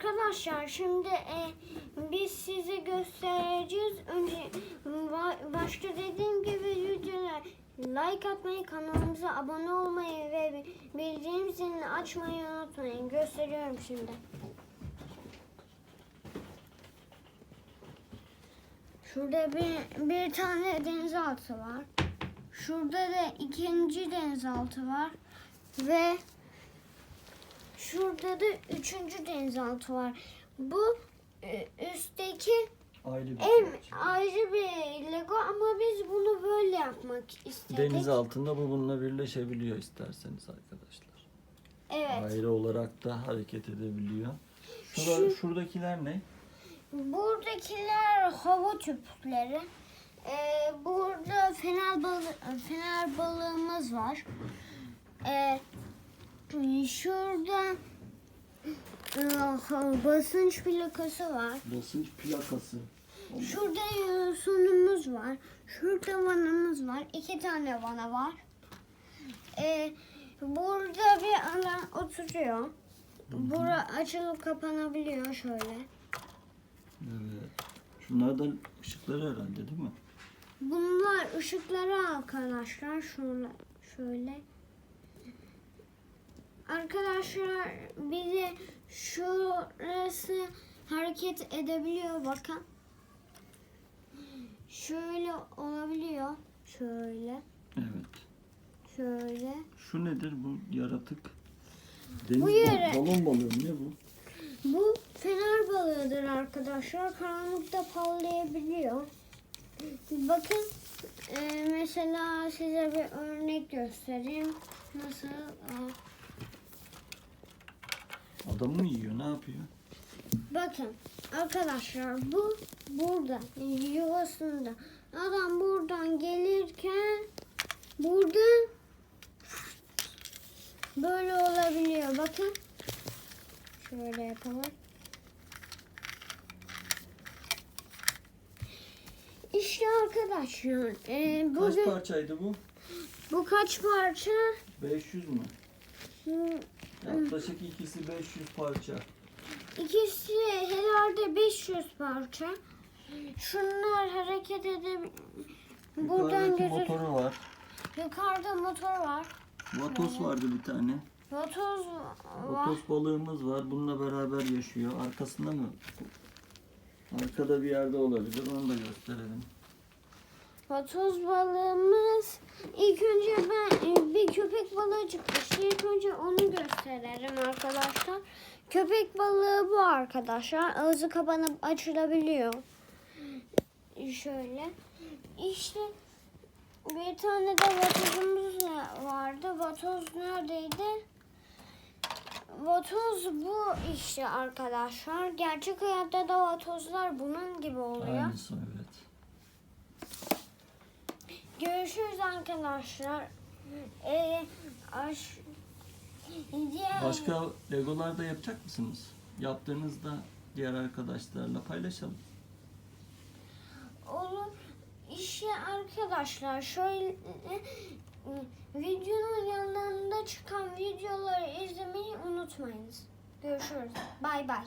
Arkadaşlar şimdi e, biz size göstereceğiz. Önce ba- başta dediğim gibi videoya like atmayı, kanalımıza abone olmayı ve bildirim zilini açmayı unutmayın. Gösteriyorum şimdi. Şurada bir, bir tane denizaltı var. Şurada da ikinci denizaltı var. Ve şurada da üçüncü denizaltı var. Bu e, üstteki Ayrı bir en parça. ayrı bir Lego ama biz bunu böyle yapmak istedik. Deniz altında bu bununla birleşebiliyor isterseniz arkadaşlar. Evet. Ayrı olarak da hareket edebiliyor. Şura, Şu- şuradakiler ne? Buradakiler hava tüpleri. Ee, burada fener balı fener balığımız var. Ee, şurada e, basınç plakası var. Basınç plakası. Şurada yosunumuz var. Şurada vanamız var. İki tane vana var. Ee, burada bir alan oturuyor. Bura açılıp kapanabiliyor şöyle. Evet. Şunlar da ışıkları herhalde değil mi? Bunlar ışıkları arkadaşlar. Şöyle. şöyle. Arkadaşlar bir de şurası hareket edebiliyor bakın. Şöyle olabiliyor. Şöyle. Evet. Şöyle. Şu nedir bu yaratık? Deniz Bu yara- balon balığı mı? ne bu? Bu fener balığıdır arkadaşlar. Karanlıkta parlayabiliyor. Bakın e, mesela size bir örnek göstereyim. Nasıl? Aa, Adamı mı yiyor? Ne yapıyor? Bakın arkadaşlar bu burada yuvasında. Adam buradan gelirken burada böyle olabiliyor. Bakın. Şöyle yapalım. İşte arkadaşlar e, Kaç bugün parçaydı bu? bu kaç parça? 500 mü? Hmm, Yaklaşık ikisi 500 parça. İkisi herhalde 500 parça. Şunlar hareket edebilir. Buradan Yukarıdaki gözü... motoru var. Yukarıda motor var. Vatos vardı bir tane. Vatoz var. Vatos balığımız var. Bununla beraber yaşıyor. Arkasında mı? Arkada bir yerde olabilir. Onu da gösterelim. Vatoz balığımız. İlk önce ben bir köpek balığı çıkmıştı. İlk önce onu gösterelim arkadaşlar. Köpek balığı bu arkadaşlar. Ağzı kapanıp açılabiliyor. Şöyle. İşte bir tane de vatozumuz vardı. Vatoz neredeydi? Vatoz bu işte arkadaşlar. Gerçek hayatta da vatozlar bunun gibi oluyor. Aynısı evet. Görüşürüz arkadaşlar. Ee, aş... Başka legolar da yapacak mısınız? Yaptığınızda diğer arkadaşlarla paylaşalım. Olur. İşte arkadaşlar şöyle videonun yanlarında çıkan videoları izlemeyi unutmayınız. Görüşürüz. Bay bay.